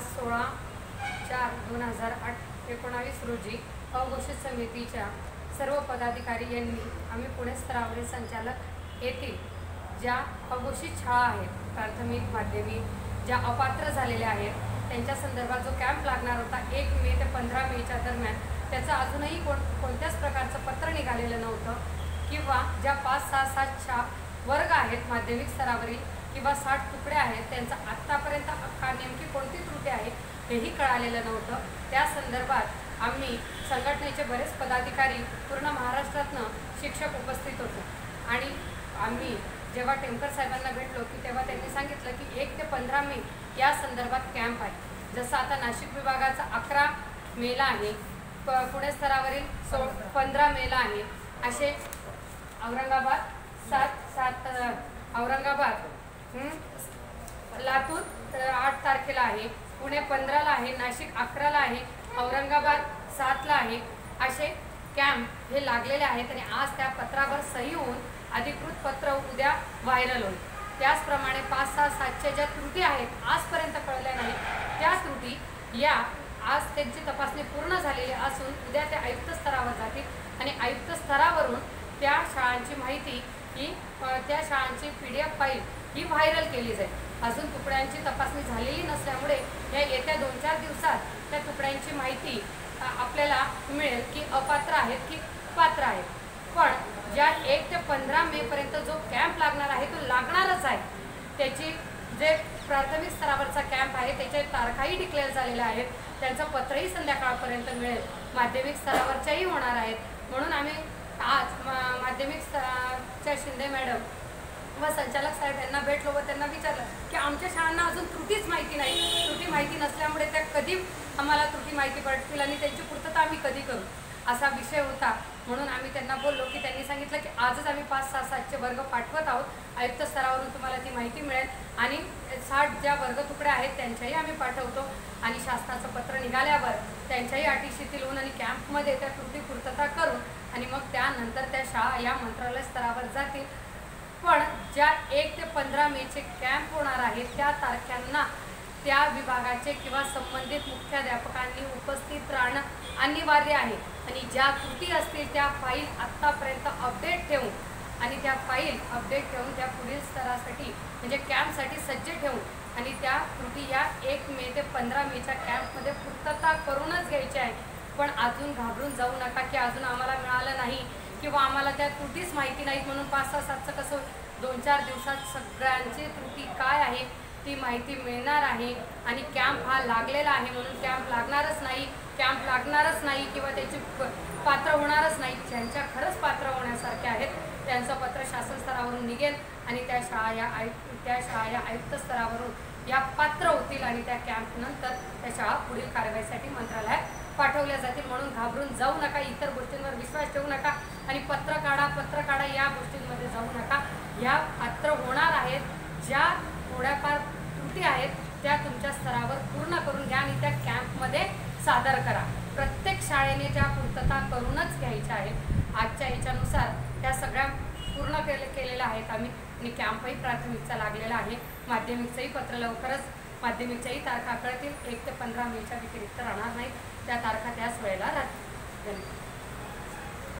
पाच सोळा चार दोन हजार आठ एकोणावीस रोजी अघोषित समितीच्या सर्व पदाधिकारी यांनी आम्ही पुणे स्तरावरील संचालक येथील ज्या अघोषित शाळा आहेत प्राथमिक माध्यमिक ज्या अपात्र झालेल्या आहेत त्यांच्या संदर्भात जो कॅम्प लागणार होता एक मे ते पंधरा मेच्या दरम्यान त्याचं अजूनही कोण कोणत्याच प्रकारचं पत्र निघालेलं नव्हतं. किंवा ज्या पाच सहा सात शा वर्ग आहेत माध्यमिक स्तरावरील किंवा साठ तुकडे आहेत त्यांचा आत्तापर्यंत अख्खा नेमकी कोणती त्रुटी आहे हेही कळालेलं नव्हतं. त्या संदर्भात आम्ही संघटनेचे बरेच पदाधिकारी पूर्ण महाराष्ट्रातनं शिक्षक उपस्थित होतो. आणि आम्ही जेव्हा टेंकर साहेबांना भेटलो की तेव्हा त्यांनी सांगितलं की एक ते पंधरा मे या संदर्भात कॅम्प आहे. जसं आता नाशिक विभागाचा अकरा मेला आहे प पुणे स्तरावरील सो पंधरा मेला आहे. असे औरंगाबाद सात सात औरंगाबाद लातूर आठ तारखेला आहे. पुणे पंधराला आहे नाशिक अकराला आहे औरंगाबाद सातला आहे. असे कॅम्प हे लागलेले आहेत आणि आज त्या पत्रावर सही होऊन अधिकृत पत्र उद्या व्हायरल होईल. त्याचप्रमाणे पाच सहा सातच्या ज्या त्रुटी आहेत आजपर्यंत कळल्या नाहीत. त्या त्रुटी या आज त्यांची तपासणी पूर्ण झालेली असून उद्या त्या आयुक्त स्तरावर जातील आणि आयुक्त स्तरावरून त्या शाळांची माहिती ही त्या शाळांची पी डी एफ फाईल ही व्हायरल केली जाईल. अजून तुकड्यांची तपासणी झालेली नसल्यामुळे या येत्या दोन चार दिवसात त्या तुकड्यांची माहिती आपल्याला मिळेल की अपात्र आहेत की पात्र आहेत. पण ज्या एक ते पंधरा मेपर्यंत जो कॅम्प लागणार आहे तो लागणारच आहे. त्याची जे प्राथमिक स्तरावरचा कॅम्प आहे त्याच्या तारखाही डिक्लेअर झालेल्या आहेत. त्यांचं पत्रही संध्याकाळपर्यंत मिळेल. माध्यमिक स्तरावरच्याही होणार आहेत. म्हणून आम्ही आज माध्यमिक स्तराच्या शिंदे मॅडम व संचालक साहेब यांना भेटलो व त्यांना विचारलं की आमच्या शाळांना अजून त्रुटीच माहिती नाही. त्रुटी माहिती नसल्यामुळे त्या कधी आम्हाला त्रुटी माहिती पडतील आणि त्यांची पूर्तता आम्ही कधी करू? असा विषय होता. म्हणून आम्ही त्यांना बोललो की त्यांनी सांगितलं की आजच आम्ही पाच सहा सातचे वर्ग पाठवत आहोत. आयुक्त स्तरावरून तुम्हाला ती माहिती मिळेल आणि साठ ज्या वर्ग तुकड्या आहेत त्यांच्याही आम्ही पाठवतो आणि शासनाचं पत्र निघाल्यावर त्यांच्याही अटी शिथिल होऊन आणि कॅम्पमध्ये त्या त्रुटी पूर्तता करून आणि मग त्यानंतर त्या शाळा या मंत्रालय स्तरावर जातील. पण ज्या एक ते पंधरा मेचे कॅम्प होणार आहेत त्या तारखांना त्या विभागाचे किंवा संबंधित मुख्याध्यापकांनी उपस्थित राहणं अनिवार्य आहे. आणि ज्या त्रुटी असतील त्या फाईल आत्तापर्यंत अपडेट ठेवून आणि त्या फाईल अपडेट ठेवून त्या पुढील स्तरासाठी म्हणजे कॅम्पसाठी सज्ज ठेवून आणि त्या त्रुटी या एक मे ते पंधरा मेच्या कॅम्पमध्ये पूर्तता करूनच घ्यायच्या आहे. पण अजून घाबरून जाऊ नका की अजून आम्हाला मिळालं नाही. किंवा आम्हाला त्या त्रुटीच माहिती नाहीत म्हणून पाच सहा सातचं कसं दोन चार दिवसात सगळ्यांची त्रुटी काय आहे ती माहिती मिळणार आहे. आणि कॅम्प हा लागलेला आहे म्हणून कॅम्प लागणारच नाही. कॅम्प लागणारच नाही किंवा त्याची प- पात्र होणारच नाही. ज्यांच्या खरंच पात्र होण्यासारखे आहेत त्यांचं पत्र शासन स्तरावरून निघेल आणि त्या शाळा या आयुक्त त्या शाळा या आयुक्त स्तरावरून या पात्र होतील आणि त्या कॅम्पनंतर त्या शाळा पुढील कारवाईसाठी मंत्रालयात पाठवल्या जातील. म्हणून घाबरून जाऊ नका. इतर गोष्टींवर विश्वास ठेवू नका. आणि पत्र काढा पत्र काढा या गोष्टींमध्ये जाऊ नका. या पात्र होणार आहेत ज्या थोड्याफार त्रुटी आहेत त्या तुमच्या स्तरावर पूर्ण करून घ्या आणि त्या कॅम्पमध्ये सादर करा. प्रत्येक शाळेने त्या पूर्तता करूनच घ्यायच्या आहेत आजच्या याच्यानुसार त्या सगळ्या पूर्ण केले केलेल्या आहेत आम्ही. आणि कॅम्पही प्राथमिकचा लागलेला आहे. माध्यमिकचंही पत्र लवकरच माध्यमिकच्याही तारखा कळतील. एक ते पंधरा मेच्या व्यतिरिक्त राहणार नाही त्या तारखा त्याच वेळेला राहतील धन्यवाद